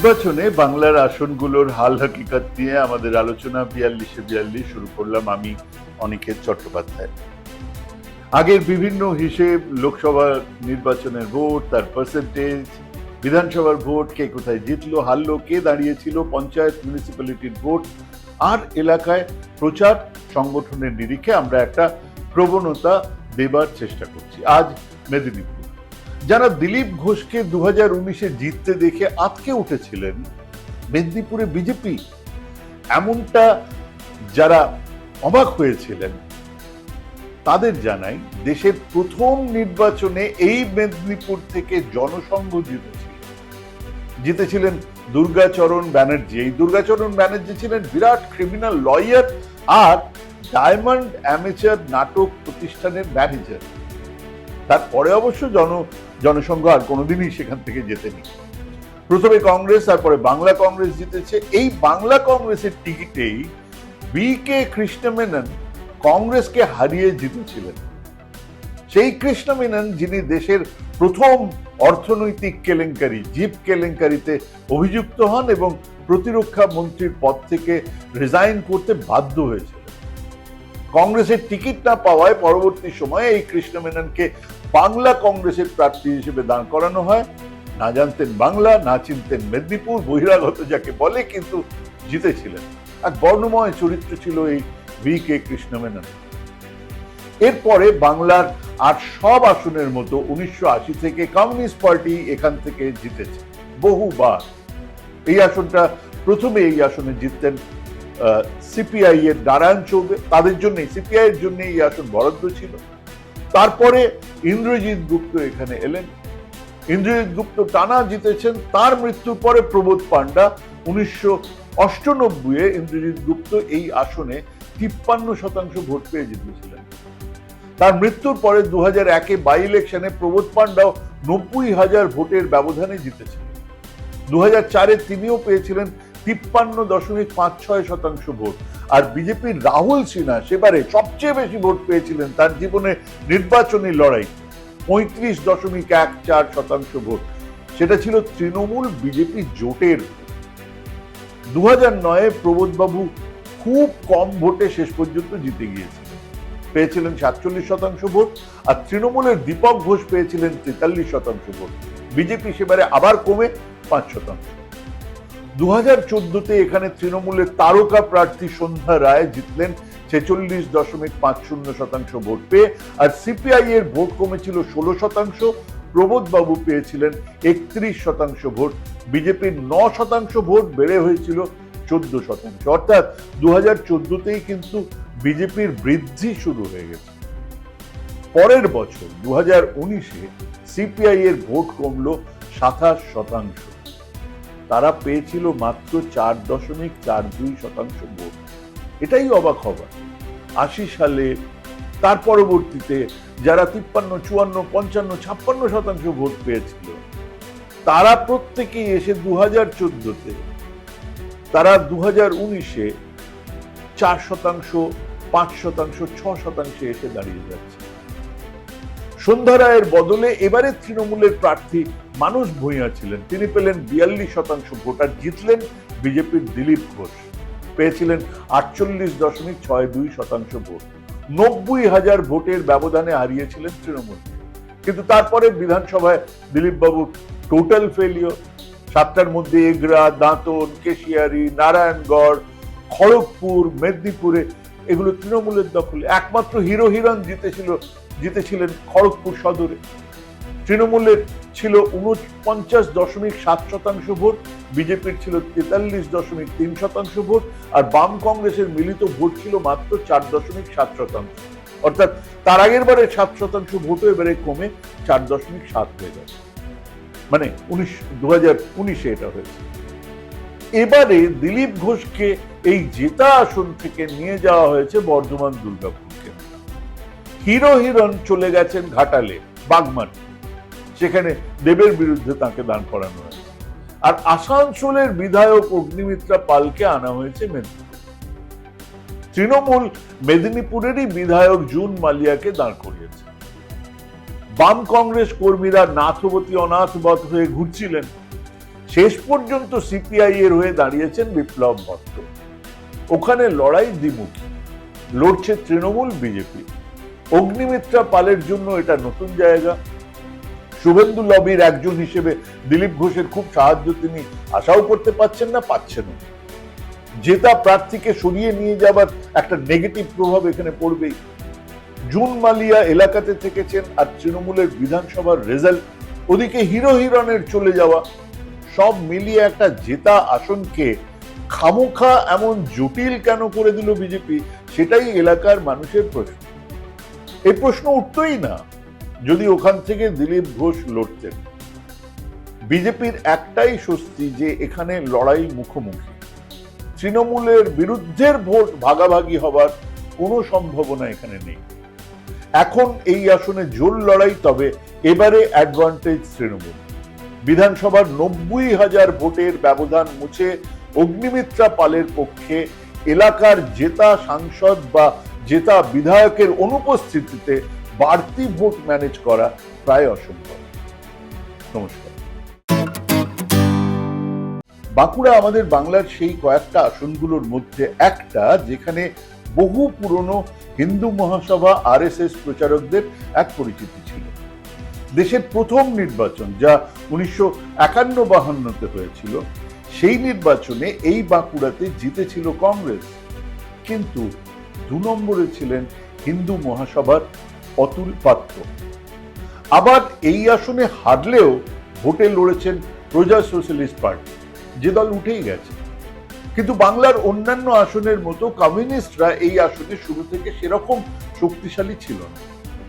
নির্বাচনে বাংলার আসনগুলোর হাল হাকিকাত নিয়ে আমাদের আলোচনা বিয়াল্লিশে বিয়াল্লিশ শুরু করলাম আমি, অনিকেত চট্টোপাধ্যায়। আগের বিভিন্ন হিসেব, লোকসভা নির্বাচনের ভোট, তার পার্সেন্টেজ বিধানসভার ভোট, কে কোথায় জিতলো, হারলো, কে দাঁড়িয়েছিল, পঞ্চায়েত মিউনিসিপ্যালিটির ভোট, আর এলাকায় প্রচার সংগঠনের নিরিখে আমরা একটা প্রবণতা দেবার চেষ্টা করছি। আজ মেদিনীপুর। যারা দিলীপ ঘোষকে দু হাজার উনিশে জিততে দেখে আটকে উঠেছিলেন মেদিনীপুরে বিজেপি, এমনটা যারা অবাক হয়েছিলেন, তাদের জানাই দেশের প্রথম নির্বাচনে এই মেদিনীপুর থেকে জনসংঘ জিতেছিল। জিতেছিলেন দুর্গাচরণ ব্যানার্জি। এই দুর্গাচরণ ব্যানার্জি ছিলেন বিরাট ক্রিমিনাল লয়ার আর ডায়মন্ড অ্যামেচার নাটক প্রতিষ্ঠানের ম্যানেজার। তারপরে অবশ্য জন জনসংঘ আর কোনোদিনই সেখান থেকে জেতেনি। প্রথমে কংগ্রেস, তারপরে বাংলা কংগ্রেস জিতেছে। এই বাংলা কংগ্রেসের টিকিটেই বি কে কৃষ্ণমেনন কংগ্রেসকে হারিয়ে জিতেছিলেন। সেই কৃষ্ণমেনন, যিনি দেশের প্রথম অর্থনৈতিক কেলেঙ্কারি, জীব কেলেঙ্কারিতে অভিযুক্ত হন এবং প্রতিরক্ষা মন্ত্রীর পদ থেকে রিজাইন করতে বাধ্য হয়েছিলেন। কংগ্রেসের টিকিট না পাওয়ায় পরবর্তী সময়ে এই কৃষ্ণমেননকে বাংলা কংগ্রেসের প্রার্থী হিসেবে দাঁড় করানো হয়। না জানতেন বাংলা, না চিনতেন মেদিনীপুর, বহিরাগত যাকে বলে কিন্তু জিতেছিলেন। এক বর্ণময় চরিত্র ছিল এই ভি কে কৃষ্ণমেনন। এরপরে বাংলার আর সব আসনের মতো উনিশশো আশি থেকে কমিউনিস্ট পার্টি এখান থেকে জিতেছে, বহুবার। এই আসনটা প্রথমে এই আসনে জিততেন সিপিআই এর নারায়ণ চৌবে তাদের জন্যই, সিপিআই এর জন্য এই আসন বরাদ্দ ছিল। তারপরে ইন্দ্রজিৎ গুপ্ত এখানে এলেন। ইন্দ্রজিৎ গুপ্ত টানা জিতেছেন, তার মৃত্যুর পরে প্রবোধ পান্ডা উনিশশো অষ্টানব্বই ইন্দ্রজিৎ গুপ্ত এই আসনে তিপ্পান্ন শতাংশ ভোট পেয়ে জিতেছিলেন। তার মৃত্যুর পরে দু হাজার একে বাই ইলেকশনে প্রবোধ পান্ডাও নব্বই হাজার ভোটের ব্যবধানে জিতেছিলেন। দু হাজার চারে তিনিও পেয়েছিলেন তিপ্পান্ন দশমিক পাঁচ ছয় শতাংশ ভোট। আর বিজেপির রাহুল সিনহা সেবারে সবচেয়ে বেশি ভোট পেয়েছিলেন তার জীবনে নির্বাচনী লড়াই, পঁয়ত্রিশ দশমিক এক চার শতাংশ ভোট। সেটা ছিল তৃণমূল বিজেপি জোটের। দু হাজার নয়ে প্রবোধবাবু খুব কম ভোটে শেষ পর্যন্ত জিতে গিয়েছিলেন। পেয়েছিলেন সাতচল্লিশ শতাংশ ভোট আর তৃণমূলের দীপক ঘোষ পেয়েছিলেন তেতাল্লিশ শতাংশ ভোট। বিজেপি সেবারে আবার কমে পাঁচ শতাংশ। দু হাজার এখানে তৃণমূলের তারকা প্রার্থী সন্ধ্যা রায় জিতলেন ছেচল্লিশ দশমিক পাঁচ শূন্য শতাংশ ভোট পেয়ে, আর সিপিআই এর ভোট কমেছিল ষোলো শতাংশ প্রবোধ বাবু পেয়েছিলেন একত্রিশ শতাংশ ভোট, বিজেপির ন শতাংশ ভোট বেড়ে হয়েছিল চোদ্দ শতাংশ। অর্থাৎ দু হাজার চোদ্দতেই কিন্তু বিজেপির বৃদ্ধি শুরু হয়ে গেছে। পরের বছর দু হাজার উনিশে সিপিআই এর ভোট কমল সাতাশ শতাংশ। তারা পেয়েছিল মাত্র চার দশমিক চার দুই শতাংশ ভোট। এটাই অবাক হবার। আশি সালে তার পরবর্তীতে যারা তিপ্পান্ন, চুয়ান্ন, পঞ্চান্ন, ছাপ্পান্ন শতাংশ ভোট পেয়েছিল, তারা প্রত্যেকেই এসে দু হাজার চোদ্দতে, তারা দু হাজার উনিশে চার শতাংশ, পাঁচ শতাংশ, ছ শতাংশে এসে দাঁড়িয়ে যাচ্ছে। সন্ধ্যা রায়ের বদলে এবারে তৃণমূলের প্রার্থী মানুষ ভূঁইয়া ছিলেন। তিনি পেলেন বিয়াল্লিশ শতাংশ ভোটার, জিতলেন বিজেপির দিলীপ ঘোষ। পেয়েছিলেন আটচল্লিশ দশমিক ছয় দুই শতাংশ ভোট। নব্বই হাজার ভোটের ব্যবধানে হারিয়েছিলেন তৃণমূল। কিন্তু তারপরে বিধানসভায় দিলীপ বাবু টোটাল ফেলিও সাতটার মধ্যে এগরা, দাঁতন, কেশিয়ারি, নারায়ণগড়, খড়গপুর, মেদিনীপুরে এগুলো তৃণমূলের দখলে। একমাত্র হিরো হিরণ জিতেছিল জিতেছিলেন খড়গপুর সদরে। তৃণমূলের ছিল উনপঞ্চাশ দশমিক সাত শতাংশ ভোট, বিজেপির ছিল তেতাল্লিশ দশমিক তিন শতাংশ ভোট, আর বাম কংগ্রেসের মিলিত ভোট ছিল মাত্র চার দশমিক সাত শতাংশ। অর্থাৎ তার আগের বারে সাত শতাংশ ভোটও এবারে কমে চার দশমিক সাত হয়ে গেছে। মানে উনিশ দু হাজার উনিশে এটা হয়েছে। এবারে দিলীপ ঘোষকে এই জেতা আসন থেকে নিয়ে যাওয়া হয়েছে বর্ধমান দুর্গাপুরকে হিরো হিরণ চলে গেছেন ঘাটালে বাগমাটি সেখানে দেবের বিরুদ্ধে তাকে দান করানো হয়েছে আর আসানসোলের বিধায়ক অগ্নিমিত্রা পালকে আনা হয়েছে মেদিনীপুর। তৃণমূল মেদিনীপুরেরই বিধায়ক জুন মালিয়াকে দাঁড় করিয়েছে। বাম কংগ্রেস কর্মীরা নাথবতী অনাথবত হয়ে ঘুরছিলেন। শেষ পর্যন্ত সিপিআই এর হয়ে দাঁড়িয়েছেন বিপ্লব ভট্ট। ওখানে লড়াই দ্বিমুখী। লড়ছে তৃণমূল বিজেপি। অগ্নিমিত্রা পালের জন্য এটা নতুন জায়গা। শুভেন্দু লবির একজন হিসেবে দিলীপ ঘোষের খুব সাহায্য তিনি আশাও করতে পাচ্ছেন না পাচ্ছেন জেতা প্রার্থীকে সরিয়ে নিয়ে যাবার একটা নেগেটিভ প্রভাব এখানে পড়বেই। জুন মালিয়া এলাকাতে থেকেছেন আর তৃণমূলের বিধানসভার রেজাল্ট ওদিকে হিরো হিরনের চলে যাওয়া। সব মিলিয়ে একটা জেতা আসনকে খামোখা এমন জটিল কেন করে দিল বিজেপি, সেটাই এলাকার মানুষের প্রশ্ন। এই প্রশ্ন উঠতই না, যদি ওখান থেকে দিলীপ ঘোষ লড়তেন। বিজেপির একটাই স্বস্তি যে এখানে লড়াই মুখোমুখি। তৃণমূলের বিরুদ্ধের ভোট ভাগাভাগি হবার কোনো সম্ভাবনা এখানে নেই। এখন এই আসনে জোর লড়াই, তবে এবারে অ্যাডভান্টেজ তৃণমূল। বিধানসভার নব্বই হাজার ভোটের ব্যবধান মুছে অগ্নিমিত্রা পালের পক্ষে এলাকার জেতা সাংসদ বা জেতা বিধায়কের অনুপস্থিতিতে বাড়তি ভোট ম্যানেজ করা প্রায় অসম্ভব। নমস্কার। বাঁকুড়া আমাদের বাংলার সেই কয়েকটা আসনগুলোর মধ্যে একটা, যেখানে বহু পুরনো হিন্দু মহাসভা, আরএসএস প্রচারকদের এক পরিচিতি ছিল। দেশের প্রথম নির্বাচন যা উনিশশো একান্ন বাহান্নতে হয়েছিল, সেই নির্বাচনে এই বাঁকুড়াতে জিতেছিল কংগ্রেস। কিন্তু দু নম্বরে ছিলেন হিন্দু মহাসভার অতুল পাত্র। আবার এই আসনে হারলেও ভোটে লড়েছেন প্রজা সোশ্যালিস্ট পার্টি। যে দল উঠেই গেছে। কিন্তু বাংলার অন্যান্য আসনের মতো কমিউনিস্টরা এই আসনে শুরু থেকে সেরকম শক্তিশালী ছিল না।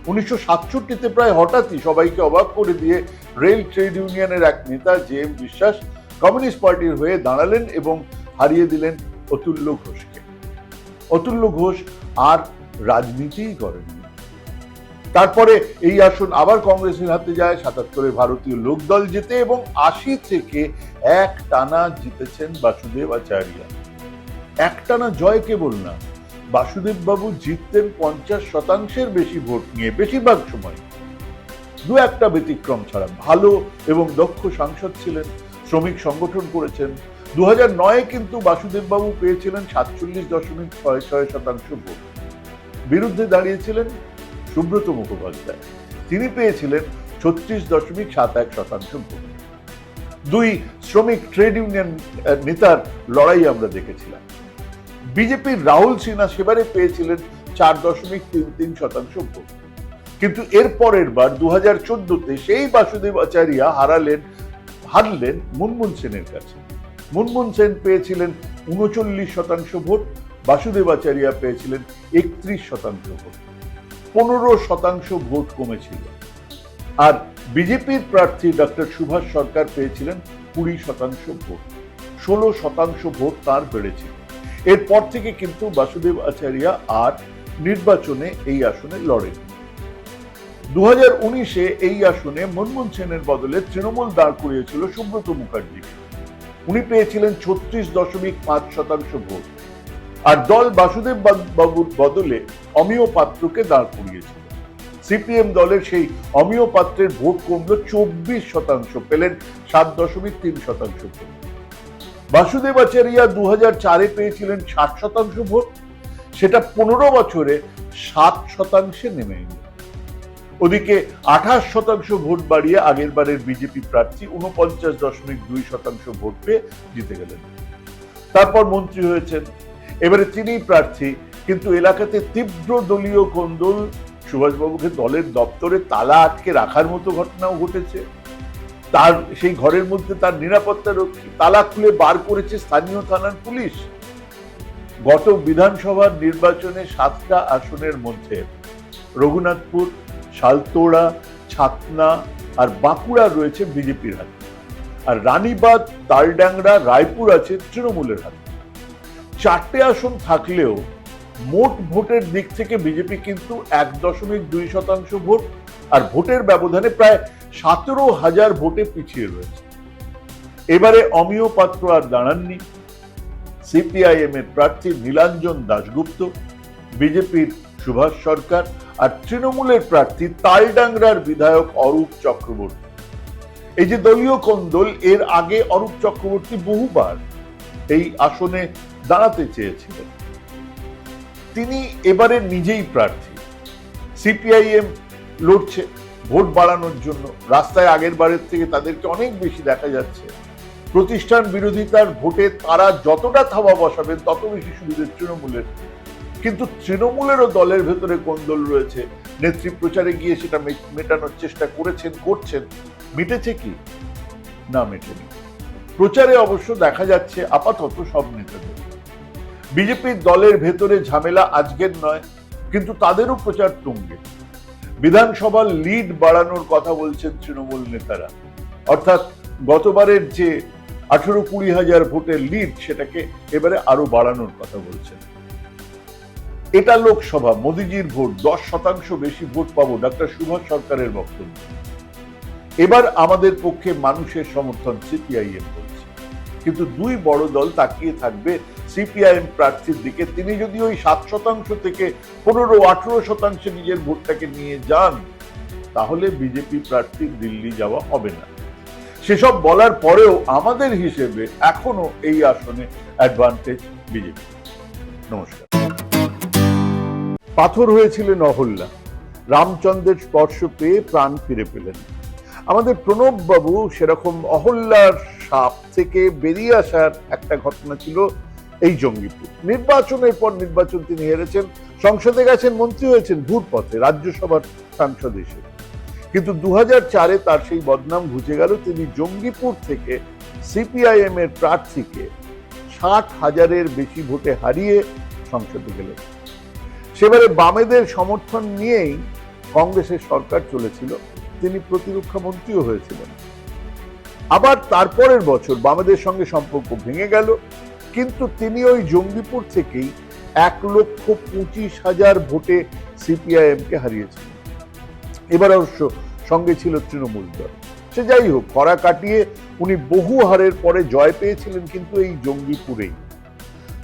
উনিশশো সাতষট্টিতে প্রায় হঠাৎই সবাইকে অবাক করে দিয়ে রেল ট্রেড ইউনিয়নের এক নেতা জে এম বিশ্বাস কমিউনিস্ট পার্টির হয়ে দাঁড়ালেন এবং হারিয়ে দিলেন অতুল্য ঘোষকে। অতুল্য ঘোষ আর রাজনীতিই করেননি। তারপরে এই আসন আবার কংগ্রেসের হাতে যায়, সাতাত্তরে ভারতীয় লোকদল জেতে এবং আশি থেকে এক টানা জিতেছেন বাসুদেব আচার্য। এক টানা জয় কেবল না বাসুদেব বাবু জিততেন পঞ্চাশ শতাংশের বেশি ভোট নিয়ে বেশিরভাগ সময়। দু একটা ব্যতিক্রম ছাড়া ভালো এবং দক্ষ সাংসদ ছিলেন, শ্রমিক সংগঠন করেছেন দু নয়ে কিন্তু বাসুদেব বাবু পেয়েছিলেন সাতচল্লিশ দশমিক ছয় ছয় শতাংশ ভোট। বিরুদ্ধে দাঁড়িয়েছিলেন সুব্রত মুখোপাধ্যায়। তিনি পেয়েছিলেন ছত্রিশ দশমিক সাত এক শতাংশ ভোট। দুই শ্রমিক ট্রেড ইউনিয়ন নেতার লড়াই আমরা দেখেছিলাম। বিজেপির রাহুল সিনহা সেবারে পেয়েছিলেন চার দশমিক তিন তিন শতাংশ ভোট। কিন্তু এর পরের বার দু হাজার চোদ্দতে সেই বাসুদেব আচারিয়া হারালেন, হারলেন মুনমুন সেনের কাছে। মুনমুন সেন পেয়েছিলেন উনচল্লিশ শতাংশ ভোট বাসুদেব আচারিয়া পেয়েছিলেন একত্রিশ শতাংশ ভোট। পনেরো শতাংশ ভোট কমেছিল। আর বিজেপির প্রার্থী ডক্টর সুভাষ সরকার পেয়েছিলেন কুড়ি শতাংশ ভোট। ষোলো শতাংশ ভোট তার বেড়েছিল। এরপর থেকে কিন্তু বাসুদেব আচারিয়া আর নির্বাচনে এই আসনে লড়েন। দু হাজার উনিশে এই আসনে মনমোহন সেনের বদলে তৃণমূল দাঁড় করিয়েছিল সুব্রত মুখার্জিকে উনি পেয়েছিলেন ছত্রিশ দশমিক পাঁচ শতাংশ ভোট। আর দল বাসুদেব বাবুর বদলে অমিয় পাত্রকে দাঁড় করিয়েছিল। সিপিএম দলের সেই অমিয় পাত্রের ভোট কমলো চব্বিশ শতাংশ, পেলেন সাত দশমিক তিন শতাংশ ভোট। বাসুদেব আচারিয়া দু চারে পেয়েছিলেন ষাট শতাংশ ভোট, সেটা পনেরো বছরে সাত শতাংশে নেমে এলো। ওদিকে আঠাশ শতাংশ ভোট বাড়িয়ে আগের বারের বিজেপি প্রার্থী উনপঞ্চাশ দশমিক দুই শতাংশ ভোট পেয়ে জিতে গেলেন। তারপর মন্ত্রী হয়েছেন। এবারে তিনি প্রার্থী, কিন্তু এলাকাতে তীব্র দলীয় কোন্দল। সুভাষবাবুকে দলের দপ্তরে তালা আটকে রাখার মতো ঘটনাও ঘটেছে। তার, সেই ঘরের মধ্যে তার নিরাপত্তা রক্ষী তালা খুলে বার করেছে স্থানীয় থানার পুলিশ। গত বিধানসভার নির্বাচনে সাতটা আসনের মধ্যে রঘুনাথপুর শালতোড়া, ছাতনা আর বাঁকুড়া রয়েছে বিজেপির হাতে। আর রানীবাদ তালডাংরা, রায়পুর আছে তৃণমূলের হাতে। চারটে আসন থাকলেও মোট ভোটের দিক থেকে বিজেপি কিন্তু এক দশমিক দুই শতাংশ ভোট আর ভোটের ব্যবধানে প্রায় সতেরো হাজার ভোটে পিছিয়ে রয়েছে। এবারে অমিয় পাত্র আর দাঁড়াননি। সিপিআইএম এর প্রার্থী নীলাঞ্জন দাশগুপ্ত, বিজেপির সুভাষ সরকার আর তৃণমূলের প্রার্থী তালডাংরার বিধায়ক অরূপ চক্রবর্তী। এই যে দলীয় কোন্দল, এর আগে অরূপ চক্রবর্তী বহুবার এই আসনে দাঁড়াতে চেয়েছিলেন। তিনি এবারে নিজেই প্রার্থী। সিপিআইএম লড়ছে ভোট বাড়ানোর জন্য। রাস্তায় আগের বারের থেকে তাদেরকে অনেক বেশি দেখা যাচ্ছে। প্রতিষ্ঠান বিরোধিতার ভোটে তারা যতটা থাবা বসাবেন, তত বেশি সুবিধে তৃণমূলের। কিন্তু তৃণমূলেরও দলের ভেতরে কোন্দল রয়েছে? নেত্রী প্রচারে গিয়ে সেটা মেটানোর চেষ্টা করেছেন, করছেন। মিটেছে কি? না মেটেনি। প্রচারে অবশ্য দেখা যাচ্ছে আপাতত সব নেতাদের। বিজেপির দলের ভেতরে ঝামেলা আজকের নয়, কিন্তু তাদেরও প্রচার তুঙ্গে। বিধানসভার লিড বাড়ানোর কথা বলছেন তৃণমূল নেতারা। অর্থাৎ গতবারের যে আঠেরো কুড়ি হাজার ভোটের লিড সেটাকে এবারে আরও বাড়ানোর কথা বলছেন। এটা লোকসভা, মোদিজির ভোট, দশ শতাংশ বেশি ভোট পাবো ডক্টর সুভাষ সরকারের বক্তব্য। এবার আমাদের পক্ষে মানুষের সমর্থন সিপিআইএম বলছে কিন্তু দুই বড় দল তাকিয়ে থাকবে সিপিআইএম প্রার্থীর দিকে। তিনি যদি ওই সাত শতাংশ থেকে পনেরো, আঠেরো শতাংশে নিজের ভোটটাকে নিয়ে যান, তাহলে বিজেপি প্রার্থী দিল্লি যাওয়া হবে না। সেসব বলার পরেও আমাদের হিসেবে এখনও এই আসনে অ্যাডভান্টেজ বিজেপি। নমস্কার। পাথর হয়েছিলেন অহল্যা। রামচন্দ্রের স্পর্শ পেয়ে প্রাণ ফিরে পেলেন। আমাদের প্রণব বাবু সেরকম অহল্যার সাপ থেকে বেরিয়ে আসার একটা ঘটনা ছিল এই জঙ্গিপুর। নির্বাচনের পর নির্বাচন তিনি হেরেছেন, সংসদে গেছেন, মন্ত্রী হয়েছেন ভূর পথে রাজ্যসভার সাংসদ হিসেবে। কিন্তু দু চারে তার সেই বদনাম ঘুচে গেল তিনি জঙ্গিপুর থেকে সিপিআইএম এর প্রার্থীকে ষাট হাজারের বেশি ভোটে হারিয়ে সংসদে গেলেন। সেবারে বামেদের সমর্থন নিয়েই কংগ্রেসের সরকার চলেছিল, তিনি প্রতিরক্ষা মন্ত্রীও হয়েছিলেন। আবার তারপরের বছর বামেদের সঙ্গে সম্পর্ক ভেঙে গেল, কিন্তু তিনি ওই জঙ্গিপুর থেকেই এক লক্ষ পঁচিশ হাজার ভোটে সিপিআইএম কে হারিয়েছিলেন এবার অবশ্য সঙ্গে ছিল তৃণমূল দল। সে যাই হোক খরা কাটিয়ে উনি বহু হারের পরে জয় পেয়েছিলেন কিন্তু এই জঙ্গিপুরেই।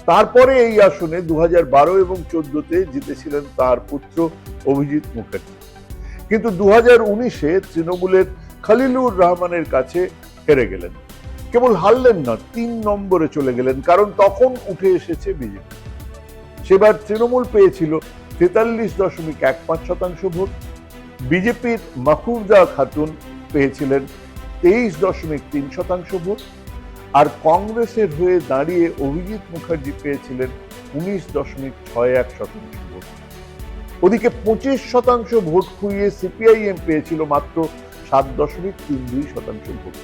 তারপরে এই আসনে দু বারো এবং চোদ্দতে জিতেছিলেন তার পুত্র অভিজিৎ মুখার্জি। কিন্তু দু হাজার উনিশে তৃণমূলের খালিলুর রহমানের কাছে হেরে গেলেন। কেবল হারলেন না, তিন নম্বরে চলে গেলেন, কারণ তখন উঠে এসেছে বিজেপি। সেবার তৃণমূল পেয়েছিল তেতাল্লিশ দশমিক এক পাঁচ শতাংশ ভোট বিজেপির মাহফুজা খাতুন পেয়েছিলেন তেইশ দশমিক তিন শতাংশ ভোট, আর কংগ্রেসের হয়ে দাঁড়িয়ে অভিজিৎ মুখার্জি পেয়েছিলেন উনিশ দশমিক ছয় এক শতাংশ ভোট। ওদিকে পঁচিশ শতাংশ ভোট খুইয়ে সিপিআইএম পেয়েছিল মাত্র সাত দশমিক তিন দুই শতাংশ ভোট।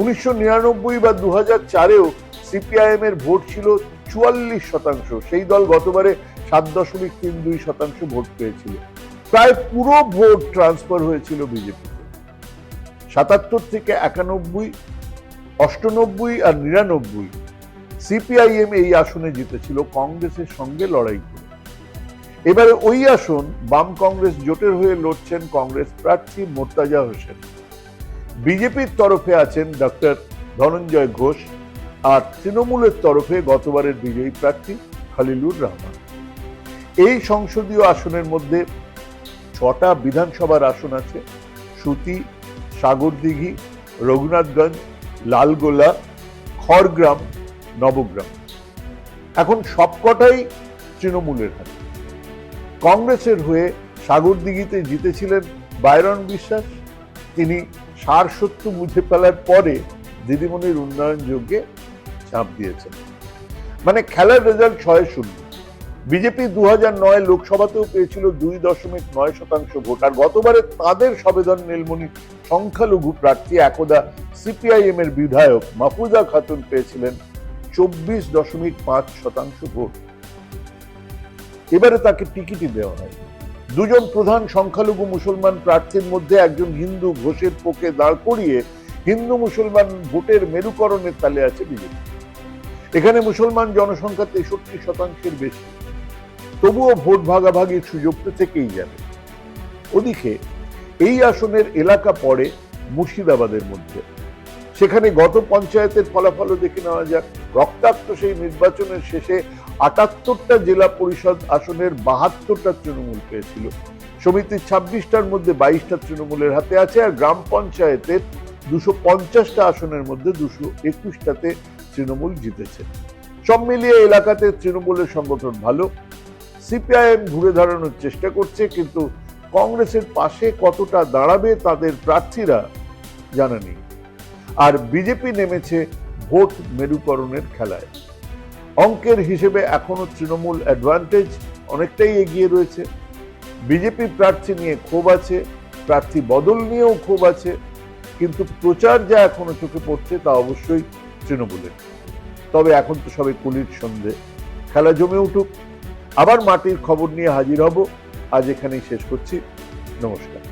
উনিশশো নিরানব্বই বা দু হাজার চারেও সিপিআইএম এর ভোট ছিল চুয়াল্লিশ শতাংশ, সেই দল গতবারে সাত দশমিক তিন দুই শতাংশ ভোট পেয়েছিল। প্রায় পুরো ভোট ট্রান্সফার হয়েছিল বিজেপিতে সাতাত্তর থেকে একানব্বই, অষ্টানব্বই আর নিরানব্বই সিপিআইএম এই আসনে জিতেছিল কংগ্রেসের সঙ্গে লড়াই করে। এবারে ওই আসন বাম কংগ্রেস জোটের হয়ে লড়ছেন কংগ্রেস প্রার্থী মোর্তাজা হোসেন। বিজেপির তরফে আছেন ডক্টর ধনঞ্জয় ঘোষ আর তৃণমূলের তরফে গতবারের বিজয়ী প্রার্থী খালিলুর রহমান। এই সংসদীয় আসনের মধ্যে ছটা বিধানসভার আসন আছে। সুতি, সাগরদিঘি, রঘুনাথগঞ্জ, লালগোলা, খড়গ্রাম, নবগ্রাম। এখন সবকটাই তৃণমূলের হাতে। কংগ্রেসের হয়ে সাগরদিঘিতে জিতেছিলেন বাইরন বিশ্বাস। তিনি সার সত্য বুঝে ফেলার পরে দিদিমণির উন্নয়ন যোগ্যে চাপ দিয়েছেন। মানে খেলার রেজাল্ট ছয় শূন্য। বিজেপি দু নয় লোকসভাতেও পেয়েছিল দুই দশমিক নয় শতাংশ ভোট, আর গতবারে তাদের সবেদন নীলমণি সংখ্যালঘু প্রার্থী, একদা সিপিআইএম এর বিধায়ক মাহফুজা খাতুন পেয়েছিলেন চব্বিশ দশমিক পাঁচ শতাংশ ভোট। এবারে তাকে টিকিটই দেওয়া হয়। দুজন প্রধান সংখ্যালঘু মুসলমান প্রার্থীর মধ্যে একজন হিন্দু ঘোষের পোকে দাঁড় করিয়ে হিন্দু মুসলমান ভোটের মেরুকরণের তালে আছে বিজেপি। এখানে মুসলমান জনসংখ্যা তেষট্টি শতাংশের বেশি। তবুও ভোট ভাগাভাগির সুযোগ তো থেকেই যাবে। ওদিকে, এই আসনের এলাকা পড়ে মুর্শিদাবাদের মধ্যে। সেখানে গত পঞ্চায়েতের ফলাফলও দেখে নেওয়া যাক। রক্তাক্ত সেই নির্বাচনের শেষে আটাত্তরটা জেলা পরিষদ আসনের বাহাত্তরটা তৃণমূল পেয়েছিল। সমিতির ছাব্বিশটার মধ্যে বাইশটা তৃণমূলের হাতে আছে আর গ্রাম পঞ্চায়েতের দুশো পঞ্চাশটা আসনের মধ্যে দুশো একুশটাতে তৃণমূল জিতেছে। সব মিলিয়ে এলাকাতে তৃণমূলের সংগঠন ভালো সিপিআইএম ঘুরে দাঁড়ানোর চেষ্টা করছে, কিন্তু কংগ্রেসের পাশে কতটা দাঁড়াবে তাদের প্রার্থীরা জানা নেই। আর বিজেপি নেমেছে ভোট মেরুকরণের খেলায়। অঙ্কের হিসেবে এখনও তৃণমূল অ্যাডভান্টেজ অনেকটাই এগিয়ে রয়েছে। বিজেপি প্রার্থী নিয়ে ক্ষোভ আছে, প্রার্থী বদল নিয়েও ক্ষোভ আছে, কিন্তু প্রচার যা এখনও চোখে পড়ছে তা অবশ্যই তৃণমূলের। তবে এখন তো সবে কুলির সন্ধে। খেলা জমে উঠুক। আবার মাটির খবর নিয়ে হাজির হব। আজ এখানেই শেষ করছি। নমস্কার।